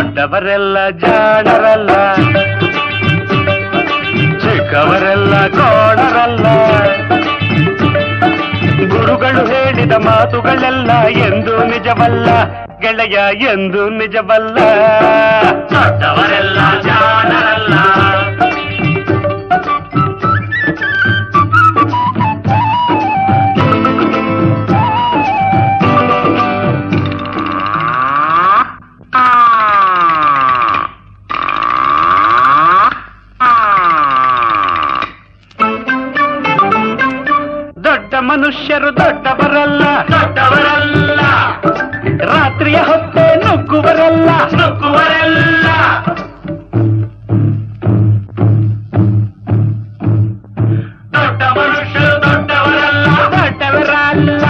ದೊಡ್ಡವರೆಲ್ಲ ಜಾಣರಲ್ಲ ಚಿಕ್ಕವರೆಲ್ಲ ಕೋಣರಲ್ಲ ಗುರುಗಳು ಹೇಳಿದ ಮಾತುಗಳೆಲ್ಲ ಎಂದು ನಿಜವಲ್ಲ ಗೆಳೆಯ ಎಂದು ನಿಜವಲ್ಲ. ಮನುಷ್ಯರು ದೊಡ್ಡವರಲ್ಲ. ದೊಡ್ಡವರಲ್ಲ. ರಾತ್ರಿಯ ಹೊತ್ತೆ ನುಗ್ಗುವರಲ್ಲ. ನುಗ್ಗುವರಲ್ಲ. ದೊಡ್ಡ ಮನುಷ್ಯರು ದೊಡ್ಡವರಲ್ಲ. ದೊಡ್ಡವರಲ್ಲ.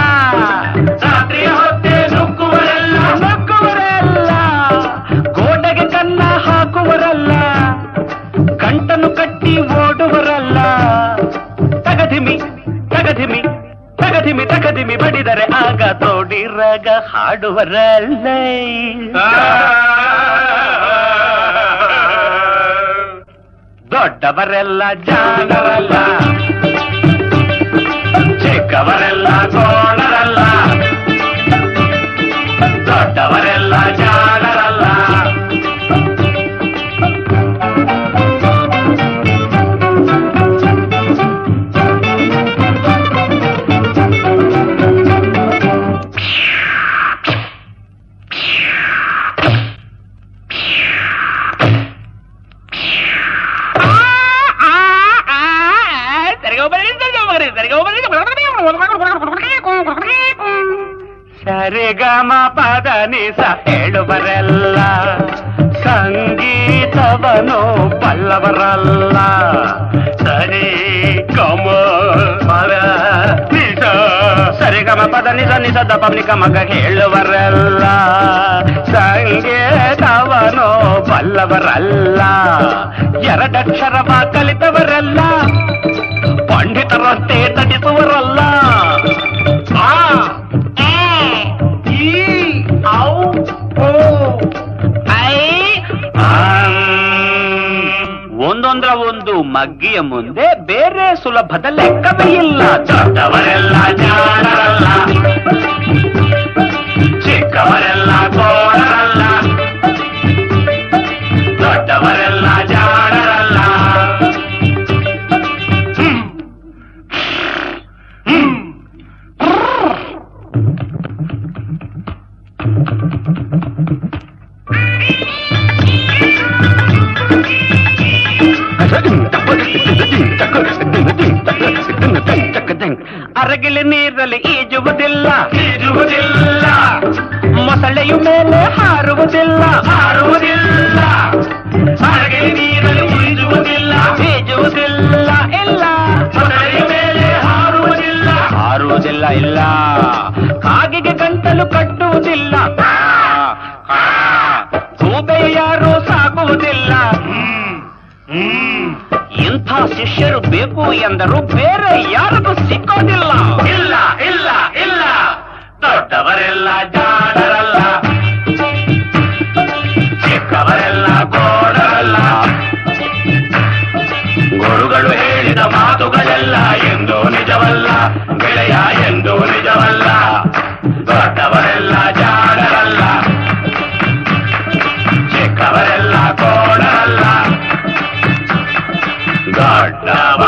ರಾತ್ರಿಯ ಹೊತ್ತೆ ನುಗ್ಗುವರಲ್ಲ. ನುಗ್ಗುವರಲ್ಲ. ಗೋಡೆಗೆ ಕನ್ನ ಹಾಕುವರಲ್ಲ. ಗಂಟನ್ನು ಕಟ್ಟಿ ಓಡುವರಲ್ಲ. ತೋಡಿರಗ ಹಾಡುವರಲ್ಲ ದೊಡ್ಡವರೆಲ್ಲ ಜಾಣರಲ್ಲ ಸರಿಗಮ ಪದ ನಿಸ ಹೇಳುವರೆಲ್ಲ ಸಂಗೀತವನು ಬಲ್ಲವರಲ್ಲ ಸರಿ ಕಮ ಪದ ನಿಸ ಸರಿಗಮ ಪದ ನಿಸ ನಿಸ ದಪ ನಿಕ ಮಗ ಹೇಳುವರಲ್ಲ ಸಂಗೀತವನು ಬಲ್ಲವರಲ್ಲ ಎರಡಕ್ಷರವ ಕಲಿತವರಲ್ಲ ಪಂಡಿತರಂತೆ ತಡಿಸುವರಲ್ಲ ಆ, ಎ, ಈ, ಔ, ಓ, ಐ, ಆಂ. ಒಂದೊಂದರ ಒಂದು ಮಗ್ಗಿಯ ಮುಂದೆ ಬೇರೆ ಸುಲಭದ ಲೆಕ್ಕವೇ ಇಲ್ಲ ದೊಡ್ಡವರೆಲ್ಲ ಜಾಣರಲ್ಲ ಚಿಕ್ಕವರೆಲ್ಲ ಕೋಣರಲ್ಲ ಅರಗಿಲಿ ನೀರಲ್ಲಿ ಈಜುವುದಿಲ್ಲ ಈಜುವುದಿಲ್ಲ ಮೊಸಳೆಯು ಮೇಲೆ ಹಾರುವುದಿಲ್ಲ ಹಾರುವುದಿಲ್ಲ ಅರಗಿಲಿ ನೀರಲ್ಲಿ ಈಜುವುದಿಲ್ಲ ಈಜುವುದಿಲ್ಲ ಇಲ್ಲ ಮೊಸಳೆಯ ಮೇಲೆ ಹಾರುವುದಿಲ್ಲ ಹಾರುವುದಿಲ್ಲ ಇಲ್ಲ ಕಾಗಿಗೆ ಗಂಟಲು ಕಟ್ಟುವುದಿಲ್ಲ ಬೇಕು ಎಂದರು ಬೇರೆ ಯಾರಿಗೂ ಸಿಕ್ಕೋದಿಲ್ಲ ಇಲ್ಲ ಇಲ್ಲ ಇಲ್ಲ ದೊಡ್ಡವರೆಲ್ಲ ಜಾಣರಲ್ಲ ಚಿಕ್ಕವರೆಲ್ಲ ಗೋಡರಲ್ಲ ಗುರುಗಳು ಹೇಳಿದ ಮಾತುಗಳೆಲ್ಲ ಎಂದು ನಿಜವಲ್ಲ ಗೆಳೆಯ ಎಂದು ನಿಜವಲ್ಲ ದೊಡ್ಡವರೆಲ್ಲ ಜಾಣರಲ್ಲ ಚಿಕ್ಕವರೆಲ್ಲ ಗೋಡರಲ್ಲ ದೊಡ್ಡವ